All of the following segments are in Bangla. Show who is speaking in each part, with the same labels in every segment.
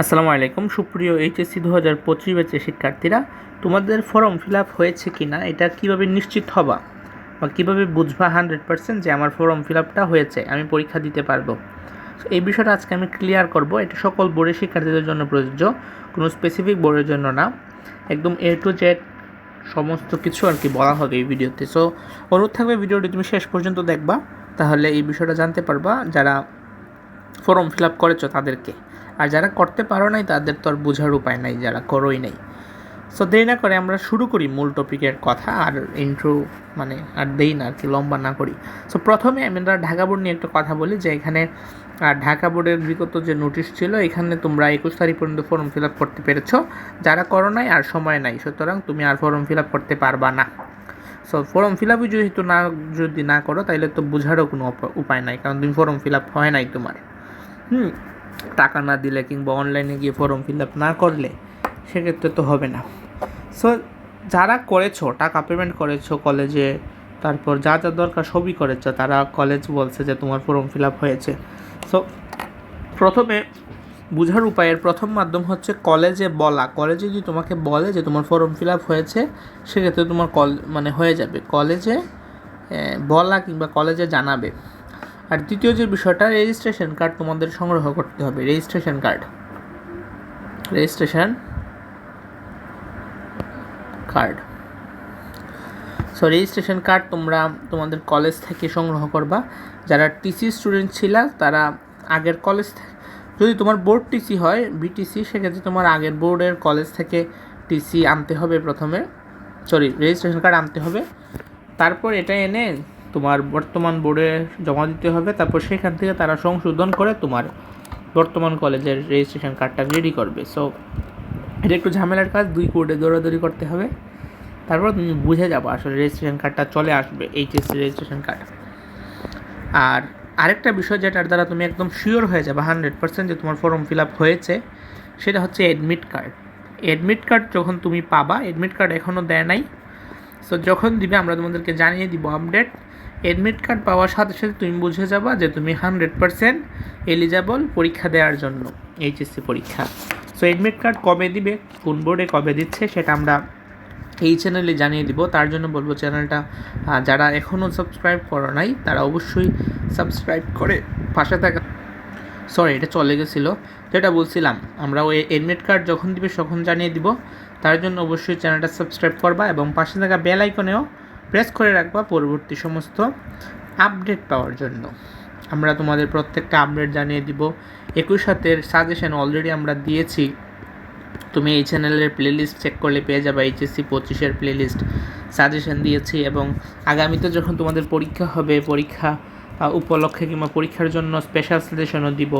Speaker 1: আসসালামু আলাইকুম। সুপ্রিয় এইচএসসি দু হাজার পঁচিশ ব্যাচের শিক্ষার্থীরা, তোমাদের ফর্ম ফিল আপ হয়েছে কি না এটা কীভাবে নিশ্চিত হবা? বা কীভাবে বুঝবা হান্ড্রেড পার্সেন্ট যে আমার ফর্ম ফিল আপটা হয়েছে, আমি পরীক্ষা দিতে পারব? এই বিষয়টা আজকে আমি ক্লিয়ার করব। এটা সকল বোর্ডের শিক্ষার্থীদের জন্য প্রযোজ্য, কোনো স্পেসিফিক বোর্ডের জন্য না। একদম এ টু জেড সমস্ত কিছু আর কি বলা হবে এই ভিডিওতে। সো অনুরোধ থাকবে ভিডিওটি তুমি শেষ পর্যন্ত দেখবা, তাহলে এই বিষয়টা জানতে পারবা যারা ফর্ম ফিল আপ করেছ তাদেরকে। আর যারা করতে পারো নাই, তাদের তো আর বোঝার উপায় নাই, যারা করোই নাই। সো দেরি না করে আমরা শুরু করি মূল টপিকের কথা, আর ইন্ট্রো মানে আর দেই না, আর কি লম্বা না করি। সো প্রথমে আমরা ঢাকা বোর্ড নিয়ে একটা কথা বলি, যে এখানে ঢাকা বোর্ডের বিগত যে নোটিশ ছিল, এখানে তোমরা একুশ তারিখ পর্যন্ত ফর্ম ফিল আপ করতে পেরেছ। যারা করো নাই, আর সময় নাই, সুতরাং তুমি আর ফর্ম ফিল আপ করতে পারবা না। সো ফর্ম ফিল আপই যেহেতু না, যদি না করো তাহলে তো বোঝারও কোনো উপায় নাই, কারণ তুমি ফর্ম ফিল আপ হয় নাই তোমার। হুম টাকা না দিলে কিংবা অনলাইনে গিয়ে ফর্ম ফিল আপ না করলে, সেক্ষেত্রে তো হবে না। সো যারা করেছ, টাকা পেমেন্ট করেছ কলেজে তারপর যা যা দরকার সবই করেছ, তারা কলেজ বলছে যে তোমার ফর্ম ফিল আপ হয়েছে। সো প্রথমে বোঝার উপায়ের প্রথম মাধ্যম হচ্ছে কলেজে বলা। কলেজে যদি তোমাকে বলে যে তোমার ফর্ম ফিল আপ হয়েছে, সেক্ষেত্রে তোমার কল মানে হয়ে যাবে। কলেজে বলা কিংবা কলেজে জানাবে। আর দ্বিতীয় যে বিষয়টা রেজিস্ট্রেশন কার্ড তোমাদের সংগ্রহ করতে হবে registration card registration card so registration card তোমরা তোমাদের কলেজ থেকে সংগ্রহ করবা। যারা টিসি স্টুডেন্ট ছিলা, তারা আগের কলেজ যদি তোমার বোর্ড টিসি হয় বিটিসি সেক্ষেত্রে তোমার আগের বোর্ডের কলেজ থেকে টিসি আনতে হবে প্রথমে। সরি রেজিস্ট্রেশন কার্ড আনতে হবে। তারপর এটা এনে তোমার বর্তমান বোর্ডে জমা দিতে হবে, তারপর সেখান থেকে তারা সংশোধন করে তোমার বর্তমান কলেজের রেজিস্ট্রেশন কার্ডটা রেডি করবে। সো এটা একটু ঝামেলার কাজ, দুই কোর্টে দৌড়াদৌড়ি করতে হবে। তারপর তুমি বুঝে যাব আসলে রেজিস্ট্রেশন কার্ডটা চলে আসবে এইচএসসি রেজিস্ট্রেশন কার্ড আর আরেকটা বিষয় যেটার দ্বারা তুমি একদম শিওর হয়ে যাবে হান্ড্রেড পার্সেন্ট যে তোমার ফর্ম ফিল আপ হয়েছে, সেটা হচ্ছে অ্যাডমিট কার্ড অ্যাডমিট কার্ড যখন তুমি পাবা অ্যাডমিট কার্ড এখনও দেয় নাই। সো যখন দিবে আমরা তোমাদেরকে জানিয়ে দিব আপডেট অ্যাডমিট কার্ড পাওয়ার সাথে সাথে তুমি বুঝে যাবা যে তুমি হান্ড্রেড পার্সেন্ট এলিজেবল পরীক্ষা দেওয়ার জন্য এইচএসসি পরীক্ষা। সো অ্যাডমিট কার্ড কবে দিবে, কোন বোর্ডে কবে দিচ্ছে সেটা আমরা এই চ্যানেলে জানিয়ে দিব। তার জন্য বলব চ্যানেলটা যারা এখনও সাবস্ক্রাইব করো নাই, তারা অবশ্যই সাবস্ক্রাইব করে পাশে থাকা সরি এটা চলে গেছিল। যেটা বলছিলাম, আমরা ওই এডমিট কার্ড যখন দিবে তখন জানিয়ে দিব। তার জন্য অবশ্যই চ্যানেলটা সাবস্ক্রাইব করবা এবং পাশে থাকা বেল আইকনেও প্রেস করে রাখবা পরবর্তী সমস্ত আপডেট পাওয়ার জন্য। আমরা তোমাদের প্রত্যেকটা আপডেট জানিয়ে দিব। একুশ হাতের সাজেশন অলরেডি আমরা দিয়েছি। তুমি এই চ্যানেলের প্লেলিস্ট চেক করলে পেয়ে যাবে এইচএসসি পঁচিশের প্লেলিস্ট সাজেশন দিয়েছি এবং আগামীতে যখন তোমাদের পরীক্ষা হবে, পরীক্ষা উপলক্ষে কিংবা পরীক্ষার জন্য স্পেশাল সাজেশনও দিব।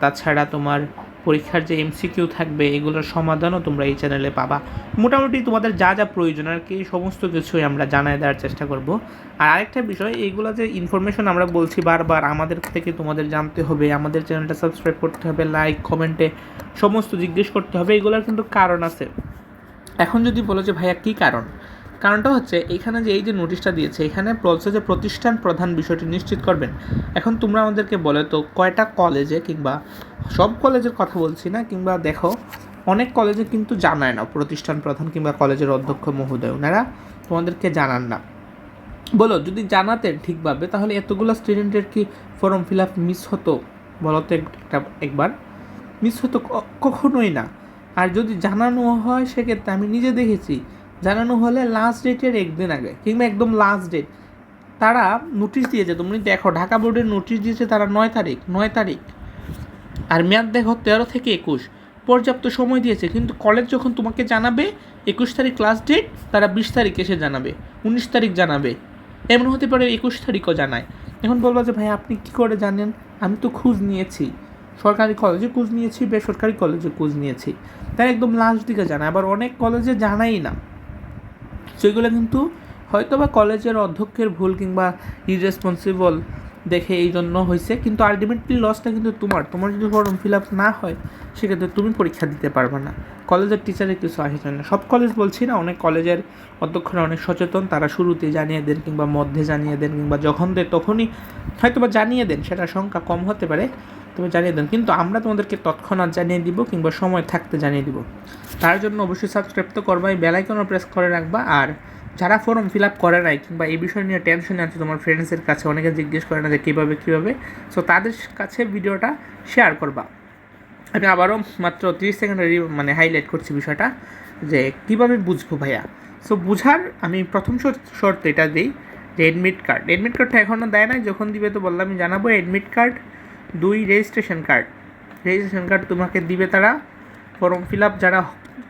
Speaker 1: তাছাড়া তোমার পরীক্ষার যে এমসিকিউ থাকবে, এগুলোর সমাধানও তোমরা এই চ্যানেলে পাবা। মোটামুটি তোমাদের যা যা প্রয়োজন আর কি, সমস্ত কিছুই আমরা জানায় দেওয়ার চেষ্টা করব। আর আরেকটা বিষয়, এইগুলো যে ইনফরমেশন আমরা বলছি বারবার, আমাদের থেকে তোমাদের জানতে হবে, আমাদের চ্যানেলটা সাবস্ক্রাইব করতে হবে লাইক কমেন্টে সমস্ত জিজ্ঞেস করতে হবে, এগুলোর কিন্তু কারণ আছে। এখন যদি বলো যে ভাইয়া কী কারণ? কারণটা হচ্ছে এখানে যে এই যে নোটিশটা দিয়েছে, এখানে বলছে যে প্রতিষ্ঠান প্রধান বিষয়টি নিশ্চিত করবেন। এখন তোমরা আমাদেরকে বলে তো, কয়টা কলেজে কিংবা সব কলেজের কথা বলছি না, কিংবা দেখো, অনেক কলেজে কিন্তু জানায় না, প্রতিষ্ঠান প্রধান কিংবা কলেজের অধ্যক্ষ মহোদয়, ওনারা তোমাদেরকে জানান না। বলো, যদি জানাতেন ঠিকভাবে, তাহলে এতগুলো স্টুডেন্টের কি ফর্ম ফিল আপ মিস হতো? বলো তো একটা, একবার। মিস হতো কখনোই না। আর যদি জানানো হয়, সেক্ষেত্রে আমি নিজে দেখেছি জানানো হলে লাস্ট ডেটের একদিন আগে, কিংবা একদম লাস্ট ডেট তারা নোটিশ দিয়েছে তুমি দেখো, ঢাকা বোর্ডের নোটিশ দিয়েছে তারা নয় তারিখ নয় তারিখ। আর মেয়াদ দেখো, তেরো থেকে একুশ। পর্যাপ্ত সময় দিয়েছে, কিন্তু কলেজ যখন তোমাকে জানাবে, একুশ তারিখ লাস্ট ডেট তারা বিশ তারিখ এসে জানাবে, উনিশ তারিখ জানাবে। এমন হতে পারে একুশ তারিখও জানায়। এখন বলব যে, ভাই, আপনি কি করে জানেন? আমি তো খোঁজ নিয়েছি। সরকারি কলেজে খোঁজ নিয়েছি, বেসরকারি কলেজে খোঁজ নিয়েছি। তাই একদম লাস্ট দিকে জানায়, আবার অনেক কলেজে জানাই না। সেগুলো কিন্তু হয়তো বা কলেজের অধ্যক্ষের ভুল কিংবা ইরেসপন্সিবল দেখে এই জন্য হয়েছে কিন্তু আলটিমেটলি লসটা কিন্তু তোমার। তোমার যদি ফর্ম ফিল আপ না হয়, সেক্ষেত্রে তুমি পরীক্ষা দিতে পারবে না। কলেজের টিচারের কিছু আসে না। সব কলেজ বলছি না, অনেক কলেজের অধ্যক্ষরা অনেক সচেতন। তারা শুরুতে জানিয়ে দেন কিংবা মধ্যে জানিয়ে দেন কিংবা যখন দেন তখনই হয়তো বা জানিয়ে দেন সেটা সংখ্যা কম হতে পারে তুমি জানিয়ে দেন। কিন্তু আমরা তোমাদেরকে তৎক্ষণাৎ জানিয়ে দিব কিংবা সময় থাকতে জানিয়ে দিব। তার জন্য অবশ্যই সাবস্ক্রাইব তো করবা এই বেলাইকনও প্রেস করে রাখবা। আর যারা ফর্ম ফিল আপ করে নাই কিংবা এই বিষয় নিয়ে টেনশনে আছে, তোমার ফ্রেন্ডসের কাছে অনেকে জিজ্ঞেস করে না যে কীভাবে কীভাবে সো তাদের কাছে ভিডিওটা শেয়ার করবা। আমি আবারও মাত্র তিরিশ সেকেন্ডের মানে হাইলাইট করছি বিষয়টা, যে কীভাবে বুঝব ভাইয়া? সো বুঝার আমি প্রথম শর্ত- এটা দিই যে এডমিট কার্ড এডমিট কার্ডটা এখনও দেয় নাই, যখন দিবে তো বললাম আমি জানাব অ্যাডমিট কার্ড দুই রেজিস্ট্রেশন কার্ড রেজিস্ট্রেশন কার্ড তোমাকে দিবে তারা ফর্ম ফিল আপ যারা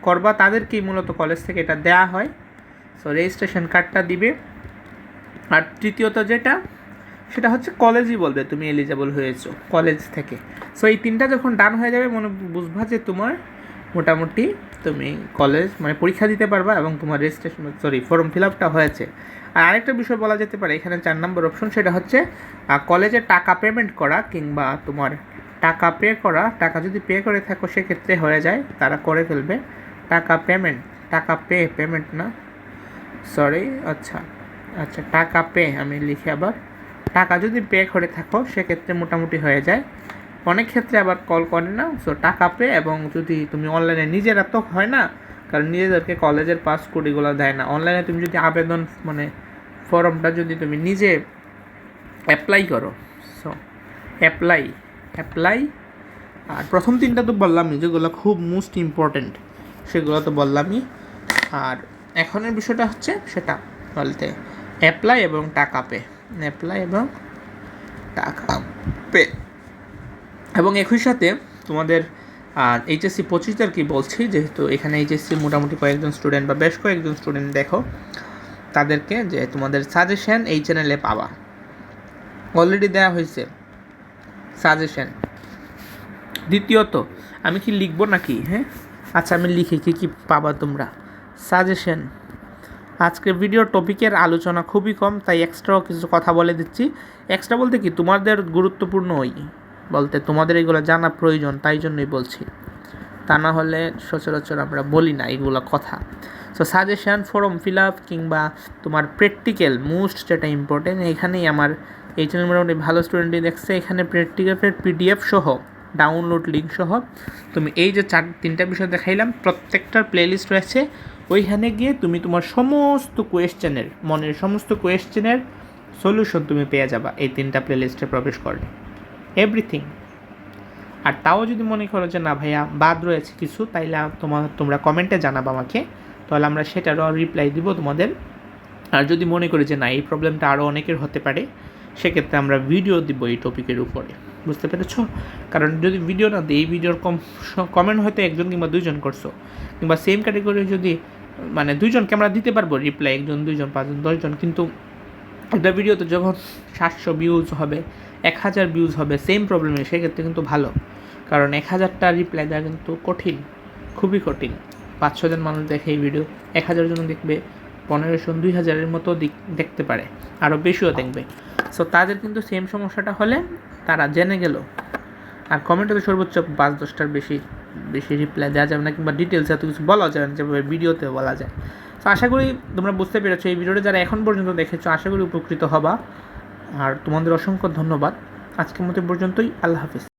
Speaker 1: করবা, তাদেরকেই মূলত কলেজ থেকে এটা দেয়া হয়। সো রেজিস্ট্রেশন কার্ডটা দিবে। আর তৃতীয়ত যেটা, সেটা হচ্ছে কলেজই বলবে তুমি এলিজেবল হয়েছো কলেজ থেকে। সো এই তিনটা যখন ডান হয়ে যাবে, মনে বুঝবা যে তোমার মোটামুটি তুমি কলেজ মানে পরীক্ষা দিতে পারবা এবং তোমার রেজিস্ট্রেশন সরি ফর্ম ফিল আপটা হয়েছে। আর আরেকটা বিষয় বলা যেতে পারে, এখানে চার নম্বর অপশন সেটা হচ্ছে কলেজে টাকা পেমেন্ট করা কিংবা তোমার টাকা পে করা, টাকা যদি পে করে থাকো, সেক্ষেত্রে হয়ে যায়, তারা করে ফেলবে। টাকা পেমেন্ট টাকা পে পেমেন্ট না। সরি আচ্ছা আচ্ছা টাকা পে আমি লিখি আবার। টাকা যদি পে করে থাকো, সেক্ষেত্রে মোটামুটি হয়ে যায়। অনেক ক্ষেত্রে আবার কল করে না সো টাকা পে এবং যদি তুমি অনলাইনে নিজেরা তো হয় না, কারণ নিজেদেরকে কলেজের পাস কোডিগুলো দেয় না। অনলাইনে তুমি যদি আবেদন মানে ফর্মটা যদি তুমি নিজে অ্যাপ্লাই করো সো অ্যাপ্লাই অ্যাপ্লাই আর প্রথম তিনটা তো বললামই যেগুলো খুব মোস্ট ইম্পর্ট্যান্ট সেগুলো তো বললামই। আর এখনের বিষয়টা হচ্ছে সেটা বলতে অ্যাপ্লাই এবং টাকা পে অ্যাপ্লাই এবং টাকা পে এবং একই সাথে তোমাদের, আর এইচএসসি পঁচিশদের কি বলছি, যেহেতু এখানে এইচএসসি মোটামুটি কয়েকজন স্টুডেন্ট বা বেশ কয়েকজন স্টুডেন্ট দেখো, তাদেরকে যে তোমাদের সাজেশন এই চ্যানেলে পাওয়া অলরেডি দেওয়া হয়েছে। সাজেশন দ্বিতীয়ত, আমি কি লিখব নাকি? হ্যাঁ? আচ্ছা আমি লিখি, কি কি পাবা তোমরা? সাজেশন আজকে ভিডিও টপিকের আলোচনা খুবই কম, তাই এক্সট্রাও কিছু কথা বলে দিচ্ছি। এক্সট্রা বলতে কি? তোমাদের গুরুত্বপূর্ণ ওই, বলতে তোমাদের এগুলো জানা প্রয়োজন, তাই জন্যই বলছি। তা না হলে সচরাচর আমরা বলি না এগুলো কথা। So suggestion form fill up কিংবা তোমার প্র্যাকটিক্যাল মোস্ট যেটা ইম্পর্টেন্ট এখানেই আমার এই চ্যানেল মোটামুটি ভালো স্টুডেন্টই দেখছে। এখানে প্র্যাকটিক্যালের পিডিএফ সহ ডাউনলোড লিঙ্ক সহ তুমি এই যে চার, তিনটা বিষয় দেখাইলাম, প্রত্যেকটার প্লেলিস্ট রয়েছে। ওইখানে গিয়ে তুমি তোমার সমস্ত কোয়েশ্চেনের মনের সমস্ত কোয়েশ্চেনের সলিউশন তুমি পেয়ে যাবা এই তিনটা প্লেলিস্টে প্রবেশ করলে। এভরিথিং আর তাও যদি মনে করো যে না ভাইয়া, বাদ রয়েছে কিছু, তাইলে তোমার তোমরা কমেন্টে জানাবা আমাকে। তাহলে আমরা সেটারও রিপ্লাই দিব তোমাদের। আর যদি মনে করি যে না, এই প্রবলেমটা আরও অনেকের হতে পারে সেক্ষেত্রে আমরা ভিডিও দিব এই টপিকের উপরে। বুঝতে পেরেছ? কারণ যদি ভিডিও না দিই, এই ভিডিওর কম কমেন্ট হয়তো একজন কিংবা দুইজন করছ। কিংবা সেম ক্যাটাগরি যদি মানে দুইজনকে আমরা দিতে পারব রিপ্লাই একজন, দুইজন, পাঁচজন, দশজন, কিন্তু একটা ভিডিওতে যখন সাতশো ভিউজ হবে, এক হাজার ভিউজ হবে সেম প্রবলেমে সেক্ষেত্রে কিন্তু ভালো। কারণ এক হাজারটা রিপ্লাই দেওয়া কিন্তু কঠিন, খুবই কঠিন। পাঁচশো জন মানুষ দেখে এই ভিডিও এক হাজার জন দেখবে, পনেরোশো, দুই হাজারের মতো দেখতে পারে আরও বেশিও দেখবে। সো তাদের কিন্তু সেম সমস্যাটা হলে তারা জেনে গেল। আর কমেন্টে সর্বোচ্চ পাঁচ, দশটার বেশি বেশি রিপ্লাই দেওয়া যাবে না কিংবা ডিটেলস এত কিছু বলা যাবে না, যেভাবে ভিডিওতে বলা যায়। তো আশা করি তোমরা বুঝতে পেরেছ এই ভিডিওটা। যারা এখন পর্যন্ত দেখেছ, আশা করি উপকৃত হবা। আর তোমাদের অসংখ্য ধন্যবাদ। আজকের মতো পর্যন্তই। আল্লাহ হাফিজ।